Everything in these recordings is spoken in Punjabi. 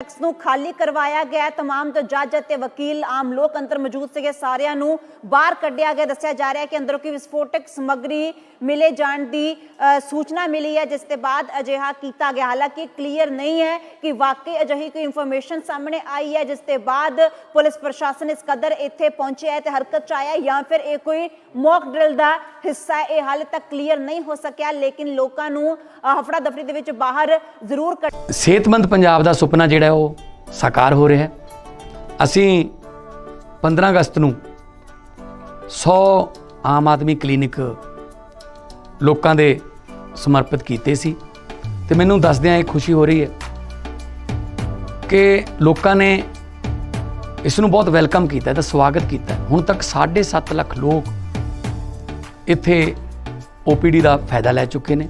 ਟੈਕਸ ਨੂੰ ਖਾਲੀ ਕਰਵਾਇਆ ਗਿਆ ਹੈ। ਤਮਾਮ ਜੋ ਜੱਜ ਅਤੇ ਵਕੀਲ, ਆਮ ਲੋਕ ਅੰਦਰ ਮੌਜੂਦ ਸੀਗੇ। ਸਾਰਿਆਂ ਨੂੰ ਬਾਹਰ ਕੱਢਿਆ ਗਿਆ। ਦੱਸਿਆ ਜਾ ਰਿਹਾ ਹੈ ਕਿ ਅੰਦਰੋਂ ਕੋਈ ਵਿਸਫੋਟਕ ਸਮੱਗਰੀ ਮਿਲੇ ਜਾਣ ਦੀ ਸੂਚਨਾ ਮਿਲੀ ਹੈ, ਜਿਸ ਦੇ ਬਾਅਦ ਅਜਿਹਾ ਕੀਤਾ ਗਿਆ। ਹਾਲਾਂਕਿ ਕਲੀਅਰ ਨਹੀਂ ਹੈ ਕਿ ਵਾਕਈ ਅਜਿਹੀ ਕੋਈ ਇਨਫੋਰਮੇਸ਼ਨ ਸਾਹਮਣੇ ਆਈ ਹੈ, ਜਿਸ ਦੇ ਬਾਅਦ ਪੁਲਿਸ ਪ੍ਰਸ਼ਾਸਨ ਇਸ ਕਦਰ ਇੱਥੇ ਪਹੁੰਚਿਆ ਹੈ ਤੇ ਹਰਕਤ ਚ ਆਇਆ ਜਾਂ ਫਿਰ ਇਹ ਕੋਈ ਮੌਕ ਡਰਿਲ ਦਾ ਹਿੱਸਾ ਇਹ ਹਾਲੇ ਤੱਕ ਕਲੀਅਰ ਨਹੀਂ ਹੋ ਸਕਿਆ, ਲੇਕਿਨ ਲੋਕਾਂ ਨੂੰ ਹਫੜਾ ਦਫੜੀ ਦੇ ਵਿੱਚ ਬਾਹਰ ਜ਼ਰੂਰ ਕੱਢ ਸਿਹਤਮੰਦ ਪੰਜਾਬ ਦਾ ਸੁਪਨਾ ਜਿਹੜਾ ਹੈ, ਉਹ ਸਾਕਾਰ ਹੋ ਰਿਹਾ ਹੈ। ਅਸੀਂ 15 ਅਗਸਤ ਨੂੰ 100 ਆਮ ਆਦਮੀ ਕਲੀਨਿਕ ਲੋਕਾਂ ਦੇ ਸਮਰਪਿਤ ਕੀਤੇ ਸੀ ਤੇ ਮੈਨੂੰ ਦੱਸਦਿਆਂ ਇਹ ਖੁਸ਼ੀ ਹੋ ਰਹੀ ਹੈ ਕਿ ਲੋਕਾਂ ਨੇ ਇਸ ਨੂੰ ਬਹੁਤ ਵੈਲਕਮ ਕੀਤਾ ਤੇ ਸਵਾਗਤ ਕੀਤਾ। ਹੁਣ ਤੱਕ 7.5 ਲੱਖ ਲੋਕ ਇੱਥੇ OPD ਦਾ ਫਾਇਦਾ ਲੈ ਚੁੱਕੇ ਨੇ।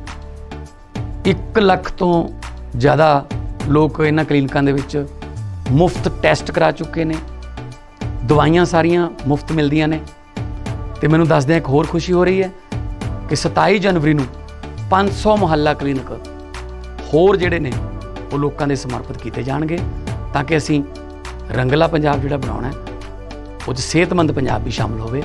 1 ਲੱਖ ਤੋਂ ਜ਼ਿਆਦਾ ਲੋਕ ਇਹਨਾਂ ਕਲੀਨਿਕਾਂ ਦੇ ਵਿੱਚ ਮੁਫਤ ਟੈਸਟ ਕਰਾ ਚੁੱਕੇ ਨੇ। ਦਵਾਈਆਂ ਸਾਰੀਆਂ ਮੁਫਤ ਮਿਲਦੀਆਂ ਨੇ। ਤੇ ਮੈਨੂੰ ਦੱਸਦੇ ਇੱਕ ਹੋਰ ਖੁਸ਼ੀ ਹੋ ਰਹੀ ਹੈ ਕਿ 27 ਜਨਵਰੀ ਨੂੰ 500 ਮੁਹੱਲਾ ਕਲੀਨਿਕ ਹੋਰ ਜਿਹੜੇ ਨੇ, ਉਹ ਲੋਕਾਂ ਦੇ ਸਮਰਪਿਤ ਕੀਤੇ ਜਾਣਗੇ ਤਾਂ ਕਿ ਅਸੀਂ ਰੰਗਲਾ ਪੰਜਾਬ ਜਿਹੜਾ ਬਣਾਉਣਾ ਹੈ, ਉਹ 'ਚ ਸਿਹਤਮੰਦ ਪੰਜਾਬ ਵੀ ਸ਼ਾਮਲ ਹੋਵੇ।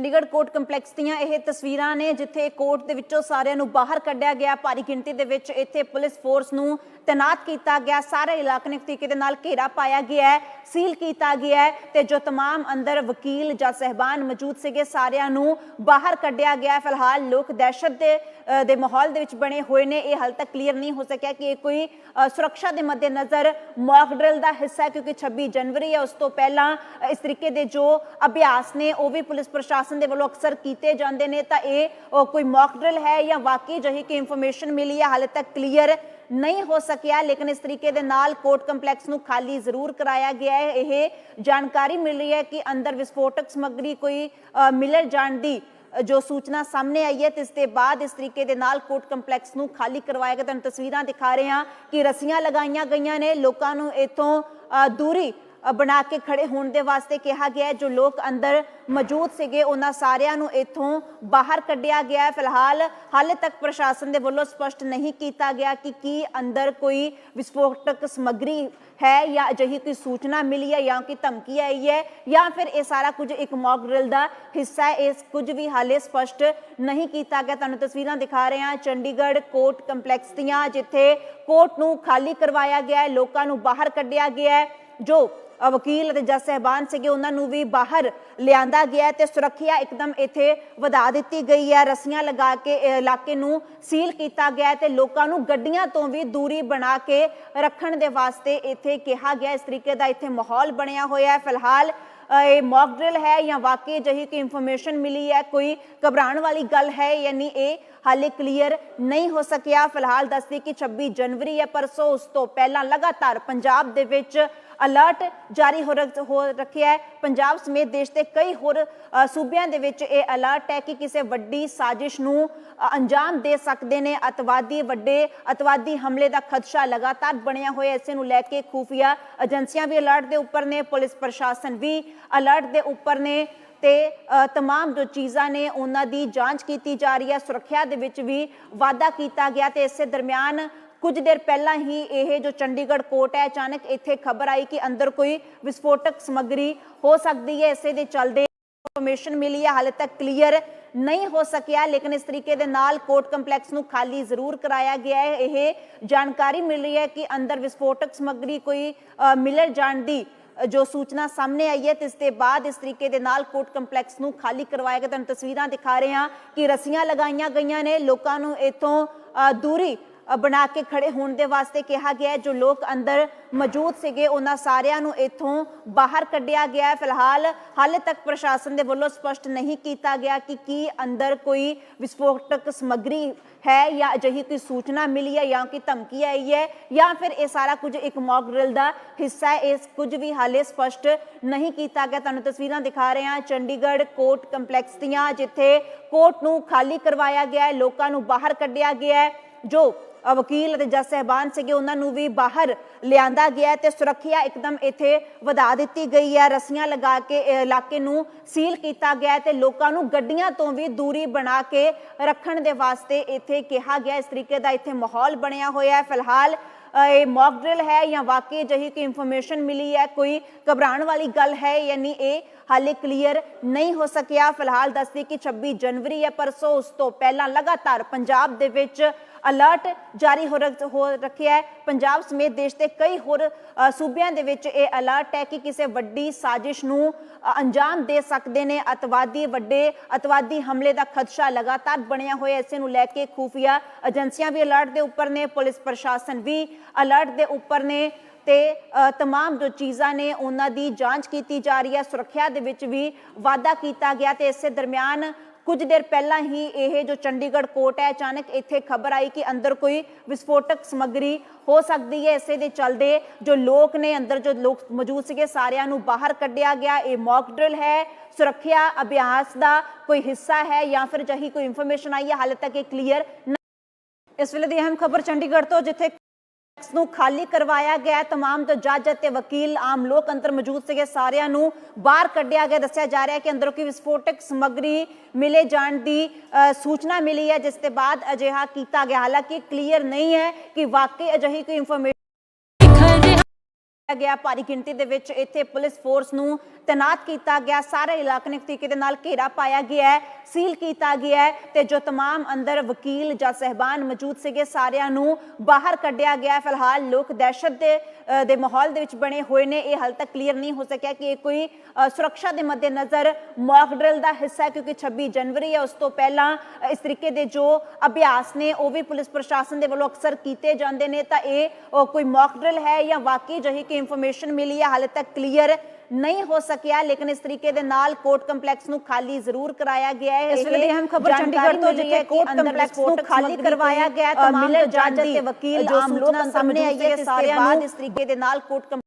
ਚੰਡੀਗੜ੍ਹ ਕੋਰਟ ਕੰਪਲੈਕਸ ਦੀਆਂ ਇਹ ਤਸਵੀਰਾਂ ਨੇ ਜਿੱਥੇ ਕੋਰਟ ਦੇ ਵਿੱਚੋਂ ਸਾਰਿਆਂ ਨੂੰ ਬਾਹਰ ਕੱਢਿਆ ਗਿਆ ਭਾਰੀ ਗਿਣਤੀ ਦੇ ਵਿੱਚ ਇੱਥੇ ਪੁਲਿਸ ਫੋਰਸ ਨੂੰ ਤੈਨਾਤ ਕੀਤਾ ਗਿਆ ਸਾਰੇ ਇਲਾਕੇ ਨੂੰ ਇੱਕ ਤਰੀਕੇ ਦੇ ਨਾਲ ਘੇਰਾ ਪਾਇਆ ਗਿਆ ਹੈ ਸੀਲ ਕੀਤਾ ਗਿਆ ਹੈ ਤੇ ਜੋ तमाम ਅੰਦਰ ਵਕੀਲ ਜਾਂ ਸਹਿਬਾਨ ਮੌਜੂਦ ਸੀਗੇ ਸਾਰਿਆਂ ਨੂੰ ਬਾਹਰ ਕੱਢਿਆ ਗਿਆ ਹੈ ਫਿਲਹਾਲ ਲੋਕ ਦਹਿਸ਼ਤ ਦੇ ਅ, ਦੇ ਮਾਹੌਲ ਦੇ ਵਿੱਚ ਬਣੇ ਹੋਏ ਨੇ ਇਹ ਹਾਲ ਤੱਕ ਕਲੀਅਰ ਨਹੀਂ ਹੋ ਸਕਿਆ ਕਿ ਇਹ ਕੋਈ ਅ, ਸੁਰੱਖਿਆ ਦੇ ਮੱਦੇਨਜ਼ਰ ਮੌਕ ਡਰਿਲ ਦਾ ਹਿੱਸਾ ਹੈ ਕਿਉਂਕਿ 26 ਜਨਵਰੀ ਹੈ ਉਸ ਤੋਂ ਪਹਿਲਾਂ ਅ, ਇਸ ਤਰੀਕੇ ਦੇ ਜੋ ਅਭਿਆਸ ਨੇ ਉਹ ਵੀ ਪੁਲਿਸ ਪ੍ਰਸ਼ਾਸਨ ਦੇ ਵੱਲੋਂ ਅਕਸਰ ਕੀਤੇ ਜਾਂਦੇ ਨੇ ਤਾਂ ਇਹ ਕੋਈ ਮੌਕ ਡਰਿਲ ਹੈ ਜਾਂ ਵਾਕਈ ਜਹੀ ਕਿ ਇਨਫੋਰਮੇਸ਼ਨ ਮਿਲੀ ਹੈ ਹਾਲੇ ਤੱਕ ਕਲੀਅਰ ਨਹੀਂ ਹੋ ਸਕਿਆ ਲੇਕਿਨ ਇਸ ਤਰੀਕੇ ਦੇ ਨਾਲ ਕੋਰਟ ਕੰਪਲੈਕਸ ਨੂੰ ਖਾਲੀ ਜ਼ਰੂਰ ਕਰਾਇਆ ਗਿਆ ਹੈ। ਇਹ ਜਾਣਕਾਰੀ ਮਿਲ ਰਹੀ ਹੈ ਕਿ ਅੰਦਰ ਵਿਸਫੋਟਕ ਸਮੱਗਰੀ ਕੋਈ ਅ, ਮਿਲਣ ਜਾਣ ਦੀ ਜੋ ਸੂਚਨਾ ਸਾਹਮਣੇ ਆਈ ਹੈ ਤੇ ਇਸ ਦੇ ਬਾਅਦ ਇਸ ਤਰੀਕੇ ਦੇ ਨਾਲ ਕੋਰਟ ਕੰਪਲੈਕਸ ਨੂੰ ਖਾਲੀ ਕਰਵਾਇਆ ਗਿਆ। ਤੁਹਾਨੂੰ ਤਸਵੀਰਾਂ ਦਿਖਾ ਰਹੇ ਹਾਂ ਕਿ ਰਸੀਆਂ ਲਗਾਈਆਂ ਗਈਆਂ ਨੇ। ਲੋਕਾਂ ਨੂੰ ਇਥੋਂ ਦੂਰੀ ਬਣਾ ਕੇ ਖੜੇ ਹੋਣ ਦੇ ਵਾਸਤੇ ਕਿਹਾ ਗਿਆ ਜੋ ਲੋਕ ਅੰਦਰ ਮੌਜੂਦ ਸੀਗੇ, ਉਹਨਾਂ ਸਾਰਿਆਂ ਨੂੰ ਇੱਥੋਂ ਬਾਹਰ ਕੱਢਿਆ ਗਿਆ ਹੈ। ਫਿਲਹਾਲ ਹਾਲੇ ਤੱਕ ਪ੍ਰਸ਼ਾਸਨ ਦੇ ਵੱਲੋਂ ਸਪਸ਼ਟ ਨਹੀਂ ਕੀਤਾ ਗਿਆ ਕਿ ਕੀ ਅੰਦਰ ਕੋਈ ਵਿਸਫੋਟਕ ਸਮੱਗਰੀ ਹੈ ਜਾਂ ਅਜਿਹੀ ਕੋਈ ਸੂਚਨਾ ਮਿਲੀ ਹੈ ਜਾਂ ਕੋਈ ਧਮਕੀ ਆਈ ਹੈ ਜਾਂ ਫਿਰ ਇਹ ਸਾਰਾ ਕੁਝ ਇੱਕ ਮੌਕ ਡਰਿਲ ਦਾ ਹਿੱਸਾ ਹੈ। ਇਸ ਕੁਝ ਵੀ ਹਾਲੇ ਸਪਸ਼ਟ ਨਹੀਂ ਕੀਤਾ ਗਿਆ। ਤੁਹਾਨੂੰ ਤਸਵੀਰਾਂ ਦਿਖਾ ਰਹੇ ਹਾਂ। ਚੰਡੀਗੜ੍ਹ ਕੋਰਟ ਕੰਪਲੈਕਸ ਦੀਆਂ, ਜਿੱਥੇ ਕੋਰਟ ਨੂੰ ਖਾਲੀ ਕਰਵਾਇਆ ਗਿਆ ਹੈ। ਲੋਕਾਂ ਨੂੰ ਬਾਹਰ ਕੱਢਿਆ ਗਿਆ ਹੈ। ਜੋ ਵਕੀਲ ਅਤੇ ਜੱਜ ਸਹਿਬਾਨ ਸੀਗੇ, ਉਹਨਾਂ ਨੂੰ ਵੀ ਬਾਹਰ ਲਿਆਂਦਾ ਗਿਆ ਤੇ ਸੁਰੱਖਿਆ ਇੱਕਦਮ ਇੱਥੇ ਵਧਾ ਦਿੱਤੀ ਗਈ ਹੈ। ਰੱਸੀਆਂ ਲਗਾ ਕੇ ਇਹ ਇਲਾਕੇ ਨੂੰ ਸੀਲ ਕੀਤਾ ਗਿਆ ਤੇ ਲੋਕਾਂ ਨੂੰ ਗੱਡੀਆਂ ਤੋਂ ਵੀ ਦੂਰੀ ਬਣਾ ਕੇ ਰੱਖਣ ਦੇ ਵਾਸਤੇ ਇੱਥੇ ਕਿਹਾ ਗਿਆ। ਇਸ ਤਰੀਕੇ ਦਾ ਇੱਥੇ ਮਾਹੌਲ ਬਣਿਆ ਹੋਇਆ ਹੈ। ਫਿਲਹਾਲ ਇਹ ਮੌਕ ਡਰਿਲ ਹੈ ਜਾਂ ਵਾਕਈ ਜਹੀ ਕੋਈ ਇਨਫੋਰਮੇਸ਼ਨ ਮਿਲੀ ਹੈ, ਕੋਈ ਘਬਰਾਉਣ ਵਾਲੀ ਗੱਲ ਹੈ ਯਾਨੀ ਇਹ ਹਾਲੇ ਕਲੀਅਰ ਨਹੀਂ ਹੋ ਸਕਿਆ। ਫਿਲਹਾਲ ਦੱਸਦੀ ਕਿ 26 ਜਨਵਰੀ ਹੈ, ਪਰਸੋਂ ਉਸ ਤੋਂ ਪਹਿਲਾਂ ਲਗਾਤਾਰ ਪੰਜਾਬ ਦੇ ਵਿੱਚ ਅਲਰਟ ਜਾਰੀ ਹੋ ਰੱਖਿਆ ਹੈ। ਪੰਜਾਬ ਸਮੇਤ ਦੇਸ਼ ਦੇ ਕਈ ਹੋਰ ਸੂਬਿਆਂ ਦੇ ਵਿੱਚ ਇਹ ਅਲਰਟ ਹੈ ਕਿ ਕਿਸੇ ਵੱਡੀ ਸਾਜ਼ਿਸ਼ ਨੂੰ ਅੰਜਾਮ ਦੇ ਸਕਦੇ ਨੇ। ਅਤਵਾਦੀ, ਵੱਡੇ ਅਤਵਾਦੀ ਹਮਲੇ ਦਾ ਖਦਸ਼ਾ ਲਗਾਤਾਰ ਬਣਿਆ ਹੋਇਆ ਇਸੇ ਨੂੰ ਲੈ ਕੇ ਖੂਫੀਆ ਏਜੰਸੀਆਂ ਵੀ ਅਲਰਟ ਦੇ ਉੱਪਰ ਨੇ। ਪੁਲਿਸ ਪ੍ਰਸ਼ਾਸਨ ਵੀ ਅਲਰਟ ਦੇ ਉੱਪਰ ਨੇ ਤੇ ਅ, तमाम ਜੋ ਚੀਜ਼ਾਂ ਨੇ ਉਹਨਾਂ ਦੀ ਜਾਂਚ ਕੀਤੀ ਜਾ ਰਹੀ ਹੈ ਸੁਰੱਖਿਆ ਦੇ ਵਿੱਚ ਵੀ ਵਾਅਦਾ ਕੀਤਾ ਗਿਆ ਤੇ ਇਸੇ ਦਰਮਿਆਨ ਕੁਝ ਦੇਰ ਪਹਿਲਾਂ ਹੀ ਇਹ ਜੋ ਚੰਡੀਗੜ੍ਹ ਕੋਰਟ ਹੈ ਅਚਾਨਕ ਇੱਥੇ ਖਬਰ ਆਈ ਕਿ ਅੰਦਰ ਕੋਈ ਵਿਸਫੋਟਕ ਸਮੱਗਰੀ ਹੋ ਸਕਦੀ ਹੈ ਇਸੇ ਦੇ ਚੱਲਦੇ ਇਨਫੋਰਮੇਸ਼ਨ ਮਿਲੀ ਹੈ ਹਾਲੇ ਤੱਕ ਕਲੀਅਰ ਨਹੀਂ ਹੋ ਸਕਿਆ ਲੇਕਿਨ ਇਸ ਤਰੀਕੇ ਦੇ ਨਾਲ ਕੋਰਟ ਕੰਪਲੈਕਸ ਨੂੰ ਖਾਲੀ ਜ਼ਰੂਰ ਕਰਾਇਆ ਗਿਆ ਹੈ ਇਹ ਜਾਣਕਾਰੀ ਮਿਲ ਰਹੀ ਹੈ ਕਿ ਅੰਦਰ ਵਿਸਫੋਟਕ ਸਮੱਗਰੀ ਕੋਈ ਅ, ਮਿਲਣ ਜਾਣ ਦੀ ਅ, ਜੋ ਸੂਚਨਾ ਸਾਹਮਣੇ ਆਈ ਹੈ, ਤੇ ਇਸ ਦੇ ਬਾਅਦ ਇਸ ਤਰੀਕੇ ਦੇ ਨਾਲ ਕੋਰਟ ਕੰਪਲੈਕਸ ਨੂੰ ਖਾਲੀ ਕਰਵਾਇਆ ਗਿਆ। ਤੁਹਾਨੂੰ ਤਸਵੀਰਾਂ ਦਿਖਾ ਰਹੇ ਹਾਂ ਕਿ ਰੱਸੀਆਂ ਲਗਾਈਆਂ ਗਈਆਂ ਨੇ। ਲੋਕਾਂ ਨੂੰ ਇਥੋਂ ਦੂਰੀ ਬਣਾ ਕੇ ਖੜੇ ਹੋਣ ਦੇ ਵਾਸਤੇ ਕਿਹਾ ਗਿਆ ਜੋ ਲੋਕ ਅੰਦਰ ਮੌਜੂਦ ਸੀਗੇ, ਉਹਨਾਂ ਸਾਰਿਆਂ ਨੂੰ ਇੱਥੋਂ ਬਾਹਰ ਕੱਢਿਆ ਗਿਆ ਹੈ। ਫਿਲਹਾਲ ਹਾਲੇ ਤੱਕ ਪ੍ਰਸ਼ਾਸਨ ਦੇ ਵੱਲੋਂ ਸਪਸ਼ਟ ਨਹੀਂ ਕੀਤਾ ਗਿਆ ਕਿ ਕੀ ਅੰਦਰ ਕੋਈ ਵਿਸਫੋਟਕ ਸਮੱਗਰੀ ਹੈ ਜਾਂ ਅਜਿਹੀ ਕੋਈ ਸੂਚਨਾ ਮਿਲੀ ਹੈ ਜਾਂ ਕੋਈ ਧਮਕੀ ਆਈ ਹੈ ਜਾਂ ਫਿਰ ਇਹ ਸਾਰਾ ਕੁਝ ਇੱਕ ਮੌਕ ਡਰਿਲ ਦਾ ਹਿੱਸਾ ਹੈ। ਇਸ ਕੁਝ ਵੀ ਹਾਲੇ ਸਪਸ਼ਟ ਨਹੀਂ ਕੀਤਾ ਗਿਆ। ਤੁਹਾਨੂੰ ਤਸਵੀਰਾਂ ਦਿਖਾ ਰਹੇ ਹਾਂ। ਚੰਡੀਗੜ੍ਹ ਕੋਰਟ ਕੰਪਲੈਕਸ ਦੀਆਂ, ਜਿੱਥੇ ਕੋਰਟ ਨੂੰ ਖਾਲੀ ਕਰਵਾਇਆ ਗਿਆ ਹੈ। ਲੋਕਾਂ ਨੂੰ ਬਾਹਰ ਕੱਢਿਆ ਗਿਆ ਹੈ। ਜੋ ਵਕੀਲ ਅਤੇ ਜੱਜ ਸਹਿਬਾਨ ਸੀਗੇ, ਉਹਨਾਂ ਨੂੰ ਵੀ ਬਾਹਰ ਲਿਆਂਦਾ ਗਿਆ ਹੈ ਤੇ ਸੁਰੱਖਿਆ ਇੱਕਦਮ ਇੱਥੇ ਵਧਾ ਦਿੱਤੀ ਗਈ ਹੈ। ਰਸੀਆਂ ਲਗਾ ਕੇ ਇਲਾਕੇ ਨੂੰ ਸੀਲ ਕੀਤਾ ਗਿਆ ਹੈ ਤੇ ਲੋਕਾਂ ਨੂੰ ਗੱਡੀਆਂ ਤੋਂ ਵੀ ਦੂਰੀ ਬਣਾ ਕੇ ਰੱਖਣ ਦੇ ਵਾਸਤੇ ਇੱਥੇ ਕਿਹਾ ਗਿਆ ਇਸ ਤਰੀਕੇ ਦਾ ਇੱਥੇ ਮਾਹੌਲ ਬਣਿਆ ਹੋਇਆ ਹੈ। ਫਿਲਹਾਲ ਇਹ ਮੌਕ ਡਰਿਲ ਹੈ ਜਾਂ ਵਾਕਈ ਜਹੀ ਕੋਈ ਇਨਫੋਰਮੇਸ਼ਨ ਮਿਲੀ ਹੈ, ਕੋਈ ਘਬਰਾਉਣ ਵਾਲੀ ਗੱਲ ਹੈ ਯਾਨੀ ਇਹ ਹਾਲੇ ਕਲੀਅਰ ਨਹੀਂ ਹੋ ਸਕਿਆ। ਫਿਲਹਾਲ ਦੱਸਦੀ ਕਿ 26 ਜਨਵਰੀ ਹੈ, ਪਰਸੋਂ ਉਸ ਤੋਂ ਪਹਿਲਾਂ ਲਗਾਤਾਰ ਪੰਜਾਬ ਦੇ ਵਿੱਚ ਅਲਰਟ ਜਾਰੀ ਹੋ ਰੱਖ- ਰੱਖਿਆ ਹੈ। ਪੰਜਾਬ ਸਮੇਤ ਦੇਸ਼ ਦੇ ਕਈ ਹੋਰ ਸੂਬਿਆਂ ਦੇ ਵਿੱਚ ਇਹ ਅਲਰਟ ਹੈ ਕਿ ਕਿਸੇ ਵੱਡੀ ਸਾਜ਼ਿਸ਼ ਨੂੰ ਅੰਜਾਮ ਦੇ ਸਕਦੇ ਨੇ। ਅਤਵਾਦੀ ਵੱਡੇ ਅਤਵਾਦੀ ਹਮਲੇ ਦਾ ਖਦਸ਼ਾ ਲਗਾਤਾਰ ਬਣਿਆ ਹੋਇਆ ਇਸੇ ਨੂੰ ਲੈ ਕੇ ਖੂਫੀਆ ਏਜੰਸੀਆਂ ਵੀ ਅਲਰਟ ਦੇ ਉੱਪਰ ਨੇ। ਪੁਲਿਸ ਪ੍ਰਸ਼ਾਸਨ ਵੀ ਅਲਰਟ ਦੇ ਉੱਪਰ ਨੇ ਤੇ ਅ, ਤਮਾਮ ਜੋ ਚੀਜ਼ਾਂ ਨੇ ਉਹਨਾਂ ਦੀ ਜਾਂਚ ਕੀਤੀ ਜਾ ਰਹੀ ਹੈ। ਸੁਰੱਖਿਆ ਦੇ ਵਿੱਚ ਵੀ ਵਾਅਦਾ ਕੀਤਾ ਗਿਆ ਤੇ ਇਸੇ ਦਰਮਿਆਨ ਕੁਝ ਦੇਰ ਪਹਿਲਾਂ ਹੀ ਇਹ ਜੋ ਚੰਡੀਗੜ੍ਹ ਕੋਰਟ ਹੈ, ਅਚਾਨਕ ਇੱਥੇ ਖਬਰ ਆਈ ਕਿ ਅੰਦਰ ਕੋਈ ਵਿਸਫੋਟਕ ਸਮੱਗਰੀ ਹੋ ਸਕਦੀ ਹੈ। ਇਸੇ ਦੇ ਚਲਦੇ ਜੋ ਲੋਕ ਨੇ, ਅੰਦਰ ਜੋ ਲੋਕ ਮੌਜੂਦ ਸੀਗੇ, ਸਾਰਿਆਂ ਨੂੰ ਬਾਹਰ ਕੱਢਿਆ ਗਿਆ। ਇਹ ਮੌਕ ਡਰਿਲ ਹੈ, ਸੁਰੱਖਿਆ ਅਭਿਆਸ ਦਾ ਕੋਈ ਹਿੱਸਾ ਹੈ ਜਾਂ ਫਿਰ ਜਹੀ ਕੋਈ ਇਨਫੋਰਮੇਸ਼ਨ ਆਈ ਹੈ? ਹਾਲੇ ਤੱਕ ਇਹ ਕਲੀਅਰ ਇਸ ਵੇਲੇ ਦੀ ਅਹਿਮ ਖਬਰ ਚੰਡੀਗੜ੍ਹ ਤੋਂ, ਜਿੱਥੇ ਨੂੰ ਖਾਲੀ ਕਰਵਾਇਆ ਗਿਆ ਹੈ। ਤਮਾਮ ਜੋ ਜੱਜ ਅਤੇ ਵਕੀਲ ਆਮ ਲੋਕ ਅੰਦਰ ਮੌਜੂਦ ਸੀਗੇ ਸਾਰਿਆਂ ਨੂੰ ਬਾਹਰ ਕੱਢਿਆ ਗਿਆ ਦੱਸਿਆ ਜਾ ਰਿਹਾ ਹੈ ਕਿ ਅੰਦਰੋਂ ਕੋਈ ਵਿਸਫੋਟਕ ਸਮੱਗਰੀ ਮਿਲੇ ਜਾਣ ਦੀ ਅ, ਸੂਚਨਾ ਮਿਲੀ ਹੈ ਜਿਸ ਦੇ ਬਾਅਦ ਅਜਿਹਾ ਕੀਤਾ ਗਿਆ ਹਾਲਾਂਕਿ ਕਲੀਅਰ ਨਹੀਂ ਹੈ ਕਿ ਵਾਕਈ ਅਜਿਹੀ ਕੋਈ ਇਨਫੋਰਮੇਸ਼ਨ बिखर रहा ਕੀਤਾ ਗਿਆ ਭਾਰੀ ਗਿਣਤੀ ਦੇ ਵਿੱਚ ਇੱਥੇ ਪੁਲਿਸ ਫੋਰਸ ਨੂੰ ਤੈਨਾਤ ਕੀਤਾ ਗਿਆ ਸਾਰੇ ਇਲਾਕੇ ਨੂੰ ਇੱਕ ਤਰੀਕੇ ਦੇ ਨਾਲ ਘੇਰਾ ਪਾਇਆ ਗਿਆ ਹੈ ਸੀਲ ਕੀਤਾ ਗਿਆ ਹੈ ਤੇ ਜੋ तमाम ਅੰਦਰ ਵਕੀਲ ਜਾਂ ਸਹਿਬਾਨ ਮੌਜੂਦ ਸੀਗੇ ਸਾਰਿਆਂ ਨੂੰ ਬਾਹਰ ਕੱਢਿਆ ਗਿਆ ਹੈ ਫਿਲਹਾਲ ਲੋਕ ਦਹਿਸ਼ਤ ਦੇ ਅ, ਦੇ ਮਾਹੌਲ ਦੇ ਵਿੱਚ ਬਣੇ ਹੋਏ ਨੇ ਇਹ ਹਾਲ ਤੱਕ ਕਲੀਅਰ ਨਹੀਂ ਹੋ ਸਕਿਆ ਕਿ ਇਹ ਕੋਈ ਅ, ਸੁਰੱਖਿਆ ਦੇ ਮੱਦੇਨਜ਼ਰ ਮੌਕ ਡਰਿਲ ਦਾ ਹਿੱਸਾ ਹੈ ਕਿਉਂਕਿ 26 ਜਨਵਰੀ ਹੈ ਉਸ ਤੋਂ ਪਹਿਲਾਂ ਅ, ਇਸ ਤਰੀਕੇ ਦੇ ਜੋ ਅਭਿਆਸ ਨੇ ਉਹ ਵੀ ਪੁਲਿਸ ਪ੍ਰਸ਼ਾਸਨ ਦੇ ਵੱਲੋਂ ਅਕਸਰ ਕੀਤੇ ਜਾਂਦੇ ਨੇ ਤਾਂ ਇਹ ਅ, ਕੋਈ ਮੌਕ ਡਰਿਲ ਹੈ ਜਾਂ ਵਾਕਈ ਜਹੀ ਕਿ ਇਨਫੋਰਮੇਸ਼ਨ ਮਿਲੀ ਹੈ ਹਾਲੇ ਤੱਕ ਕਲੀਅਰ ਨਹੀਂ ਹੋ ਸਕਿਆ ਲੇਕਿਨ ਇਸ ਤਰੀਕੇ ਦੇ ਨਾਲ ਕੋਰਟ ਕੰਪਲੈਕਸ ਨੂੰ ਖਾਲੀ ਜ਼ਰੂਰ ਕਰਾਇਆ ਗਿਆ ਹੈ। ਇਸ ਵੇਲੇ ਅਹਿਮ ਖਬਰ ਚੰਡੀਗੜ੍ਹ ਤੋਂ ਜਿੱਥੇ ਕੋਰਟ ਕੰਪਲੈਕਸ ਨੂੰ ਖਾਲੀ ਕਰਵਾਇਆ ਗਿਆ ਤਮਾਮ ਜੱਜ ਅਤੇ ਵਕੀਲ ਆਮ ਲੋਕ ਸਾਹਮਣੇ ਆਈ ਹੈ ਤੇ ਇਸ ਤਰੀਕੇ ਦੇ ਨਾਲ ਕੋਰਟ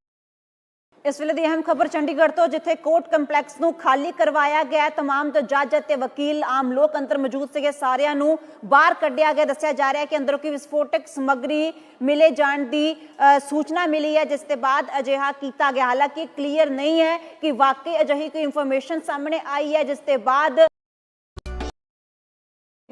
ਇਸ ਵੇਲੇ ਦੀ ਅਹਿਮ ਖਬਰ ਚੰਡੀਗੜ੍ਹ ਤੋਂ, ਜਿੱਥੇ ਕੋਰਟ ਕੰਪਲੈਕਸ ਨੂੰ ਖਾਲੀ ਕਰਵਾਇਆ ਗਿਆ ਹੈ। ਤਮਾਮ ਜੋ ਜੱਜ ਅਤੇ ਵਕੀਲ, ਆਮ ਲੋਕ ਅੰਦਰ ਮੌਜੂਦ ਸੀਗੇ, ਸਾਰਿਆਂ ਨੂੰ ਬਾਹਰ ਕੱਢਿਆ ਗਿਆ ਦੱਸਿਆ ਜਾ ਰਿਹਾ ਕਿ ਅੰਦਰੋਂ ਕੋਈ ਵਿਸਫੋਟਕ ਸਮੱਗਰੀ ਮਿਲੇ ਜਾਣ ਦੀ ਸੂਚਨਾ ਮਿਲੀ ਹੈ, ਜਿਸ ਦੇ ਬਾਅਦ ਅਜਿਹਾ ਕੀਤਾ ਗਿਆ ਹਾਲਾਂਕਿ ਕਲੀਅਰ ਨਹੀਂ ਹੈ ਕਿ ਵਾਕਈ ਅਜਿਹੀ ਕੋਈ ਇਨਫੋਰਮੇਸ਼ਨ ਸਾਹਮਣੇ ਆਈ ਹੈ, ਜਿਸ ਦੇ ਬਾਅਦ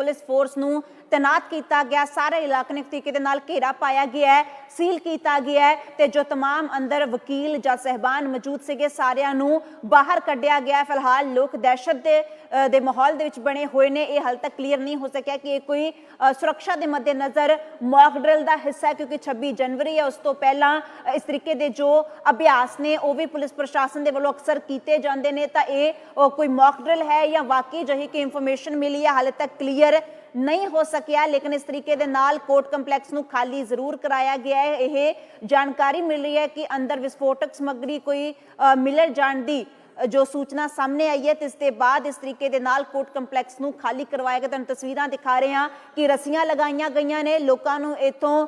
ਪੁਲਿਸ ਫੋਰਸ ਨੂੰ ਤੈਨਾਤ ਕੀਤਾ ਗਿਆ ਸਾਰੇ ਇਲਾਕੇ ਨੂੰ ਇੱਕ ਤਰੀਕੇ ਦੇ ਨਾਲ ਘੇਰਾ ਪਾਇਆ ਗਿਆ ਹੈ ਸੀਲ ਕੀਤਾ ਗਿਆ ਹੈ ਤੇ ਜੋ तमाम ਅੰਦਰ ਵਕੀਲ ਜਾਂ ਸਹਿਬਾਨ ਮੌਜੂਦ ਸੀਗੇ ਸਾਰਿਆਂ ਨੂੰ ਬਾਹਰ ਕੱਢਿਆ ਗਿਆ ਹੈ। ਫਿਲਹਾਲ ਲੋਕ ਦਹਿਸ਼ਤ ਦੇ ਅ, ਦੇ ਮਾਹੌਲ ਦੇ ਵਿੱਚ ਬਣੇ ਹੋਏ ਨੇ ਇਹ ਹਾਲ ਤੱਕ ਕਲੀਅਰ ਨਹੀਂ ਹੋ ਸਕਿਆ ਕਿ ਇਹ ਕੋਈ ਅ, ਸੁਰੱਖਿਆ ਦੇ ਮੱਦੇਨਜ਼ਰ ਮੌਕ ਡਰਿਲ ਦਾ ਹਿੱਸਾ ਹੈ ਕਿਉਂਕਿ 26 ਜਨਵਰੀ ਹੈ ਉਸ ਤੋਂ ਪਹਿਲਾਂ ਅ, ਇਸ ਤਰੀਕੇ ਦੇ ਜੋ ਅਭਿਆਸ ਨੇ ਉਹ ਵੀ ਪੁਲਿਸ ਪ੍ਰਸ਼ਾਸਨ ਦੇ ਵੱਲੋਂ ਅਕਸਰ ਕੀਤੇ ਜਾਂਦੇ ਨੇ ਤਾਂ ਇਹ ਅ, ਕੋਈ ਮੌਕ ਡਰਿਲ ਹੈ ਜਾਂ ਵਾਕਈ ਜਹੀ ਕਿ ਇਨਫੋਰਮੇਸ਼ਨ ਮਿਲੀ ਹੈ ਹਾਲੇ ਤੱਕ ਕਲੀਅਰ ਨਹੀਂ ਹੋ ਸਕਿਆ, ਲੇਕਿਨ ਇਸ ਤਰੀਕੇ ਦੇ ਨਾਲ ਕੋਰਟ ਕੰਪਲੈਕਸ ਨੂੰ ਖਾਲੀ ਜ਼ਰੂਰ ਕਰਾਇਆ ਗਿਆ ਹੈ। ਇਹ ਜਾਣਕਾਰੀ ਮਿਲ ਰਹੀ ਹੈ ਕਿ ਅੰਦਰ ਵਿਸਫੋਟਕ ਸਮੱਗਰੀ ਕੋਈ ਮਿਲਰ ਜਾਣ ਦੀ ਜੋ ਸੂਚਨਾ ਸਾਹਮਣੇ ਆਈ ਹੈ ਤੇ ਇਸ ਦੇ ਬਾਅਦ ਇਸ ਤਰੀਕੇ ਦੇ ਨਾਲ ਕੋਰਟ ਕੰਪਲੈਕਸ ਨੂੰ ਖਾਲੀ ਕਰਵਾਇਆ ਗਿਆ। ਤੁਹਾਨੂੰ ਤਸਵੀਰਾਂ ਦਿਖਾ ਰਹੇ ਹਾਂ ਕਿ ਰਸੀਆਂ ਲਗਾਈਆਂ ਗਈਆਂ ਨੇ। ਲੋਕਾਂ ਨੂੰ ਇਥੋਂ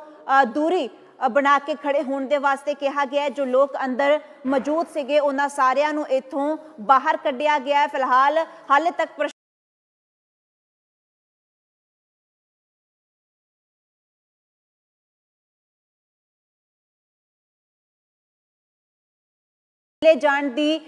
ਦੂਰੀ ਬਣਾ ਕੇ ਖੜੇ ਹੋਣ ਦੇ ਵਾਸਤੇ ਕਿਹਾ ਗਿਆ ਜੋ ਲੋਕ ਅੰਦਰ ਮੌਜੂਦ ਸੀਗੇ, ਉਹਨਾਂ ਸਾਰਿਆਂ ਨੂੰ ਇਥੋਂ ਬਾਹਰ ਕੱਢਿਆ ਗਿਆ ਫਿਲਹਾਲ ਹਾਲੇ ਤੱਕ ਲੈ ਜਾਣ ਦੀ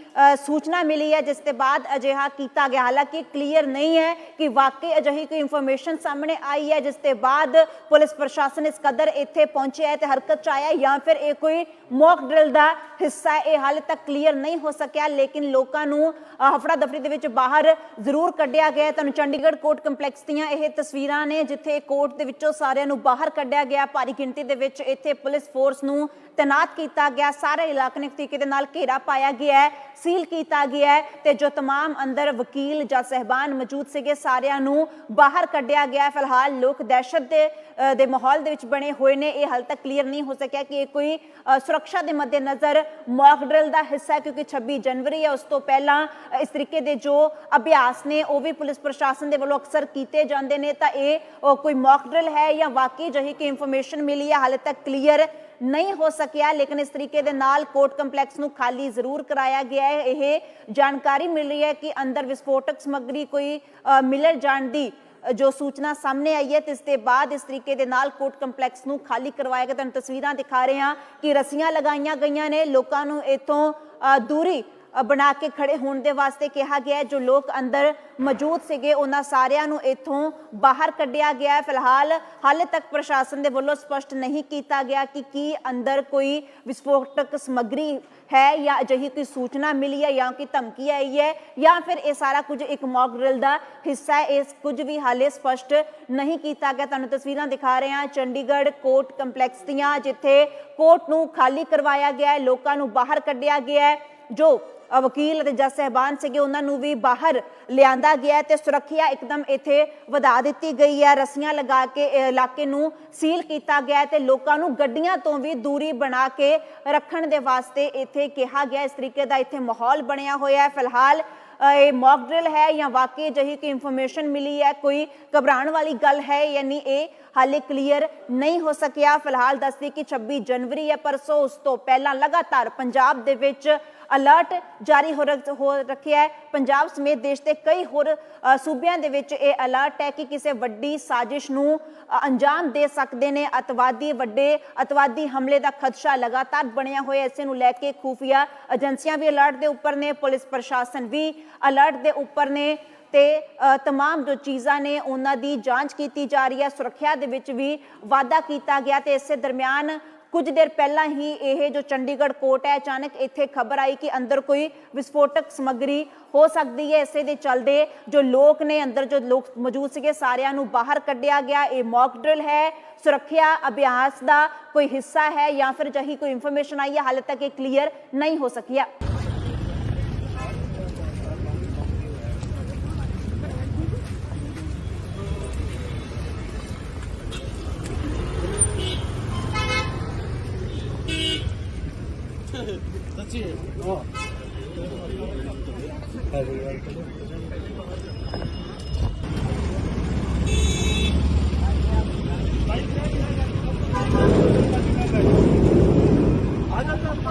ਸੂਚਨਾ ਮਿਲੀ ਹੈ, ਜਿਸ ਦੇ ਬਾਅਦ ਅਜਿਹਾ ਕੀਤਾ ਗਿਆ। ਹਾਲਾਂਕਿ ਕਲੀਅਰ ਨਹੀਂ ਹੈ ਕਿ ਵਾਕਈ ਅਜਿਹੀ ਕੋਈ ਇਨਫੋਰਮੇਸ਼ਨ ਸਾਹਮਣੇ ਆਈ ਹੈ, ਜਿਸ ਦੇ ਬਾਅਦ ਪੁਲਿਸ ਪ੍ਰਸ਼ਾਸਨ ਇਸ ਕਦਰ ਇੱਥੇ ਪਹੁੰਚਿਆ ਹੈ ਤੇ ਹਰਕਤ ਚ ਆਇਆ ਜਾਂ ਫਿਰ ਇਹ ਕੋਈ ਮੌਕ ਡਰਿਲ ਦਾ ਹਿੱਸਾ ਇਹ ਹਾਲੇ ਤੱਕ ਕਲੀਅਰ ਨਹੀਂ ਹੋ ਸਕਿਆ, ਲੇਕਿਨ ਲੋਕਾਂ ਨੂੰ ਹਫੜਾ ਦਫੜੀ ਦੇ ਵਿੱਚ ਬਾਹਰ ਜ਼ਰੂਰ ਕੱਢਿਆ ਗਿਆ ਤੁਹਾਨੂੰ ਚੰਡੀਗੜ੍ਹ ਕੋਰਟ ਕੰਪਲੈਕਸ ਦੀਆਂ ਇਹ ਤਸਵੀਰਾਂ ਨੇ, ਜਿੱਥੇ ਕੋਰਟ ਦੇ ਵਿੱਚੋਂ ਸਾਰਿਆਂ ਨੂੰ ਬਾਹਰ ਕੱਢਿਆ ਗਿਆ। ਭਾਰੀ ਗਿਣਤੀ ਦੇ ਵਿੱਚ ਇੱਥੇ ਪੁਲਿਸ ਫੋਰਸ ਨੂੰ ਤੈਨਾਤ ਕੀਤਾ ਗਿਆ। ਸਾਰੇ ਇਲਾਕੇ ਨੂੰ ਤਰੀਕੇ ਦੇ ਨਾਲ ਘੇਰਾ ਪਾਇਆ ਗਿਆ ਹੈ ਸੀਲ ਕੀਤਾ ਗਿਆ ਹੈ ਤੇ ਜੋ तमाम ਅੰਦਰ ਵਕੀਲ ਜਾਂ ਸਹਿਬਾਨ ਮੌਜੂਦ ਸੀਗੇ ਸਾਰਿਆਂ ਨੂੰ ਬਾਹਰ ਕੱਢਿਆ ਗਿਆ ਹੈ। ਫਿਲਹਾਲ ਲੋਕ ਦਹਿਸ਼ਤ ਦੇ ਅ, ਦੇ ਮਾਹੌਲ ਦੇ ਵਿੱਚ ਬਣੇ ਹੋਏ ਨੇ ਇਹ ਹਾਲ ਤੱਕ ਕਲੀਅਰ ਨਹੀਂ ਹੋ ਸਕਿਆ ਕਿ ਇਹ ਕੋਈ ਅ, ਸੁਰੱਖਿਆ ਦੇ ਮੱਦੇਨਜ਼ਰ ਮੌਕ ਡਰਿਲ ਦਾ ਹਿੱਸਾ ਹੈ ਕਿਉਂਕਿ 26 ਜਨਵਰੀ ਹੈ ਉਸ ਤੋਂ ਪਹਿਲਾਂ ਅ, ਇਸ ਤਰੀਕੇ ਦੇ ਜੋ ਅਭਿਆਸ ਨੇ ਉਹ ਵੀ ਪੁਲਿਸ ਪ੍ਰਸ਼ਾਸਨ ਦੇ ਵੱਲੋਂ ਅਕਸਰ ਕੀਤੇ ਜਾਂਦੇ ਨੇ ਤਾਂ ਇਹ ਅ, ਕੋਈ ਮੌਕ ਡਰਿਲ ਹੈ ਜਾਂ ਵਾਕਈ ਜਹੀ ਕਿ ਇਨਫੋਰਮੇਸ਼ਨ ਮਿਲੀ ਹੈ ਹਾਲੇ ਤੱਕ ਕਲੀਅਰ ਨਹੀਂ ਹੋ ਸਕਿਆ ਲੇਕਿਨ ਇਸ ਤਰੀਕੇ ਦੇ ਨਾਲ ਕੋਰਟ ਕੰਪਲੈਕਸ ਨੂੰ ਖਾਲੀ ਜ਼ਰੂਰ ਕਰਾਇਆ ਗਿਆ ਹੈ। ਇਹ ਜਾਣਕਾਰੀ ਮਿਲ ਰਹੀ ਹੈ ਕਿ ਅੰਦਰ ਵਿਸਫੋਟਕ ਸਮੱਗਰੀ ਕੋਈ ਅ, ਮਿਲਰ ਜਾਣ ਦੀ ਜੋ ਸੂਚਨਾ ਸਾਹਮਣੇ ਆਈ ਹੈ ਤੇ ਇਸ ਦੇ ਬਾਅਦ ਇਸ ਤਰੀਕੇ ਦੇ ਨਾਲ ਕੋਰਟ ਕੰਪਲੈਕਸ ਨੂੰ ਖਾਲੀ ਕਰਵਾਇਆ ਗਿਆ। ਤੁਹਾਨੂੰ ਤਸਵੀਰਾਂ ਦਿਖਾ ਰਹੇ ਹਾਂ ਕਿ ਰੱਸੀਆਂ ਲਗਾਈਆਂ ਗਈਆਂ ਨੇ। ਲੋਕਾਂ ਨੂੰ ਇਥੋਂ ਦੂਰੀ ਬਣਾ ਕੇ ਖੜੇ ਹੋਣ ਦੇ ਵਾਸਤੇ ਕਿਹਾ ਗਿਆ ਹੈ। ਜੋ ਲੋਕ ਅੰਦਰ ਮੌਜੂਦ ਸੀਗੇ, ਉਹਨਾਂ ਸਾਰਿਆਂ ਨੂੰ ਇੱਥੋਂ ਬਾਹਰ ਕੱਢਿਆ ਗਿਆ ਹੈ। ਫਿਲਹਾਲ ਹਾਲੇ ਤੱਕ ਪ੍ਰਸ਼ਾਸਨ ਦੇ ਵੱਲੋਂ ਸਪਸ਼ਟ ਨਹੀਂ ਕੀਤਾ ਗਿਆ ਕਿ ਕੀ ਅੰਦਰ ਕੋਈ ਵਿਸਫੋਟਕ ਸਮੱਗਰੀ ਹੈ ਜਾਂ ਅਜਿਹੀ ਕੋਈ ਸੂਚਨਾ ਮਿਲੀ ਹੈ ਜਾਂ ਕਿ ਧਮਕੀ ਆਈ ਹੈ ਜਾਂ ਫਿਰ ਇਹ ਸਾਰਾ ਕੁਝ ਇੱਕ ਮੌਕ ਡਰਿਲ ਦਾ ਹਿੱਸਾ ਹੈ। ਇਸ ਕੁਝ ਵੀ ਹਾਲੇ ਸਪਸ਼ਟ ਨਹੀਂ ਕੀਤਾ ਗਿਆ। ਤੁਹਾਨੂੰ ਤਸਵੀਰਾਂ ਦਿਖਾ ਰਹੇ ਹਾਂ। ਚੰਡੀਗੜ੍ਹ ਕੋਰਟ ਕੰਪਲੈਕਸ ਦੀਆਂ, ਜਿੱਥੇ ਕੋਰਟ ਨੂੰ ਖਾਲੀ ਕਰਵਾਇਆ ਗਿਆ ਹੈ। ਲੋਕਾਂ ਨੂੰ ਬਾਹਰ ਕੱਢਿਆ ਗਿਆ ਹੈ। ਜੋ ਵਕੀਲ ਅਤੇ ਜੱਜ ਸਹਿਬਾਨ ਸੀਗੇ, ਉਹਨਾਂ ਨੂੰ ਵੀ ਬਾਹਰ ਲਿਆਂਦਾ ਗਿਆ ਤੇ ਸੁਰੱਖਿਆ ਇੱਕਦਮ ਇੱਥੇ ਵਧਾ ਦਿੱਤੀ ਗਈ ਹੈ। ਰਸੀਆਂ ਲਗਾ ਕੇ ਇਲਾਕੇ ਨੂੰ ਸੀਲ ਕੀਤਾ ਗਿਆ ਹੈ ਤੇ ਲੋਕਾਂ ਨੂੰ ਗੱਡੀਆਂ ਤੋਂ ਵੀ ਦੂਰੀ ਬਣਾ ਕੇ ਰੱਖਣ ਦੇ ਵਾਸਤੇ ਇੱਥੇ ਕਿਹਾ ਗਿਆ। ਇਸ ਤਰੀਕੇ ਦਾ ਇੱਥੇ ਮਾਹੌਲ ਬਣਿਆ ਹੋਇਆ ਹੈ। ਫਿਲਹਾਲ ਇਹ ਮੌਕ ਡਰਿਲ ਹੈ ਜਾਂ ਵਾਕਈ ਜਹੀ ਕੋਈ ਇਨਫੋਰਮੇਸ਼ਨ ਮਿਲੀ ਹੈ, ਕੋਈ ਘਬਰਾਉਣ ਵਾਲੀ ਗੱਲ ਹੈ ਯਾਨੀ ਇਹ ਹਾਲੇ ਕਲੀਅਰ ਨਹੀਂ ਹੋ ਸਕਿਆ। ਫਿਲਹਾਲ ਦੱਸਦੀ ਕਿ 26 ਜਨਵਰੀ ਹੈ ਪਰਸੋਂ ਉਸ ਤੋਂ ਪਹਿਲਾਂ ਲਗਾਤਾਰ ਪੰਜਾਬ ਦੇ ਵਿੱਚ ਅਲਰਟ ਜਾਰੀ ਹੋ ਰੱਖ- ਹੋ ਰੱਖਿਆ ਹੈ। ਪੰਜਾਬ ਸਮੇਤ ਦੇਸ਼ ਦੇ ਕਈ ਹੋਰ ਸੂਬਿਆਂ ਦੇ ਵਿੱਚ ਇਹ ਅਲਰਟ ਹੈ ਕਿ ਕਿਸੇ ਵੱਡੀ ਸਾਜ਼ਿਸ਼ ਨੂੰ ਅੰਜਾਮ ਦੇ ਸਕਦੇ ਨੇ। ਅਤਵਾਦੀ ਵੱਡੇ, ਅਤਵਾਦੀ ਹਮਲੇ ਦਾ ਖਦਸ਼ਾ ਲਗਾਤਾਰ ਬਣਿਆ ਹੋਇਆ ਹੈ। ਇਸੇ ਨੂੰ ਲੈ ਕੇ ਖੂਫੀਆ ਏਜੰਸੀਆਂ ਵੀ ਅਲਰਟ ਦੇ ਉੱਪਰ ਨੇ। ਪੁਲਿਸ ਪ੍ਰਸ਼ਾਸਨ ਵੀ ਅਲਰਟ ਦੇ ਉੱਪਰ ਨੇ। ਤੇ ਅ, ਤਮਾਮ ਜੋ ਚੀਜ਼ਾਂ ਨੇ ਉਹਨਾਂ ਦੀ ਜਾਂਚ ਕੀਤੀ ਜਾ ਰਹੀ ਹੈ ਸੁਰੱਖਿਆ ਦੇ ਵਿੱਚ ਵੀ ਵਾਅਦਾ ਕੀਤਾ ਗਿਆ ਤੇ ਇਸੇ ਦਰਮਿਆਨ ਕੁਝ ਦੇਰ ਪਹਿਲਾਂ ਹੀ ਇਹ ਜੋ ਚੰਡੀਗੜ੍ਹ ਕੋਰਟ ਹੈ ਅਚਾਨਕ ਇੱਥੇ ਖਬਰ ਆਈ ਕਿ ਅੰਦਰ ਕੋਈ ਵਿਸਫੋਟਕ ਸਮੱਗਰੀ ਹੋ ਸਕਦੀ ਹੈ। ਇਸੇ ਦੇ ਚਲਦੇ ਜੋ ਲੋਕ ਨੇ ਅੰਦਰ ਜੋ ਲੋਕ ਮੌਜੂਦ ਸੀਗੇ ਸਾਰਿਆਂ ਨੂੰ ਬਾਹਰ ਕੱਢਿਆ ਗਿਆ। ਇਹ ਮੌਕ ਡਰਿਲ ਹੈ ਸੁਰੱਖਿਆ ਅਭਿਆਸ ਦਾ ਕੋਈ ਹਿੱਸਾ ਹੈ ਜਾਂ ਫਿਰ ਜਹੀ ਕੋਈ ਇਨਫੋਰਮੇਸ਼ਨ ਆਈ ਹੈ ਹਾਲੇ ਤੱਕ ਇਹ ਕਲੀਅਰ ਨਹੀਂ ਹੋ ਸਕਿਆ।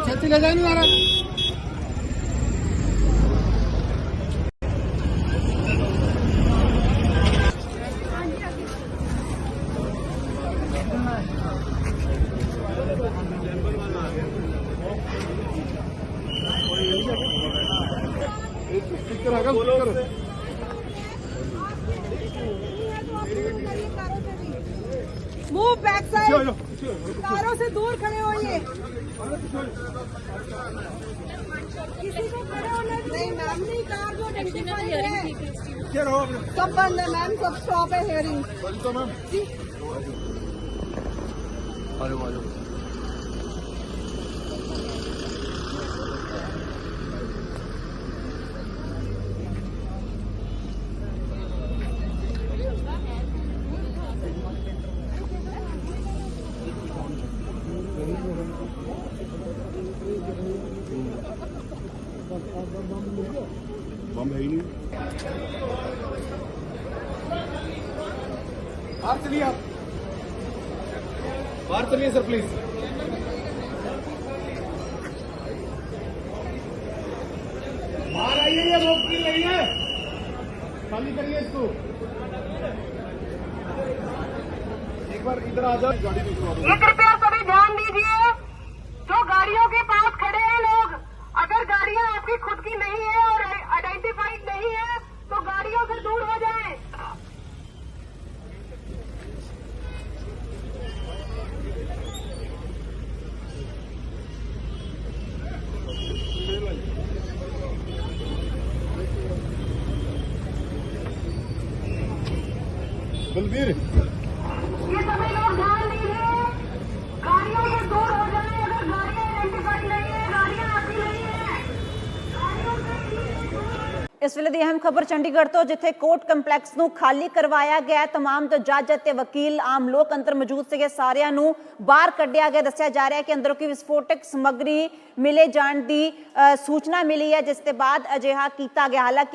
छत्ती ले जाए नहीं आ रहा नहीं मैम नहीं कार जो आइडेंटिफाई है सब बंद है मैम सब स्टॉप है हेयरिंग बम है ही नहीं। बाहर चलिए आप। बाहर चलिए सर प्लीज़ बाहर आइए, ये रोक की नहीं है। खाली करिए इसको। एक बार इधर आ जाओ। गाड़ी ये सभी ध्यान दीजिए, जो गाड़ियों के पास खड़े हैं लोग, अगर गाड़ियाँ आपकी खुद की नहीं है और गाड़ियों से दूर हो जाएं। बलबीर ये सभी ਇਸ ਵੇਲੇ ਦੀ ਅਹਿਮ ਖਬਰ ਚੰਡੀਗੜ੍ਹ ਤੋਂ ਜਿੱਥੇ ਕੋਰਟ ਕੰਪਲੈਕਸ ਨੂੰ ਖਾਲੀ ਕਰਵਾਇਆ ਗਿਆ ਹੈ। ਤਮਾਮ ਜੋ ਜੱਜ ਅਤੇ ਵਕੀਲ ਆਮ ਲੋਕ ਅੰਦਰ ਮੌਜੂਦ ਸੀਗੇ ਸਾਰਿਆਂ ਨੂੰ ਬਾਹਰ ਕੱਢਿਆ ਗਿਆ ਦੱਸਿਆ ਜਾ ਰਿਹਾ ਹੈ ਕਿ ਅੰਦਰੋਂ ਕੋਈ ਵਿਸਫੋਟਕ ਸਮੱਗਰੀ ਮਿਲੇ ਜਾਣ ਦੀ ਅ, ਸੂਚਨਾ ਮਿਲੀ ਹੈ ਜਿਸ ਦੇ ਬਾਅਦ ਅਜਿਹਾ ਕੀਤਾ ਗਿਆ ਹਾਲਾਂਕਿ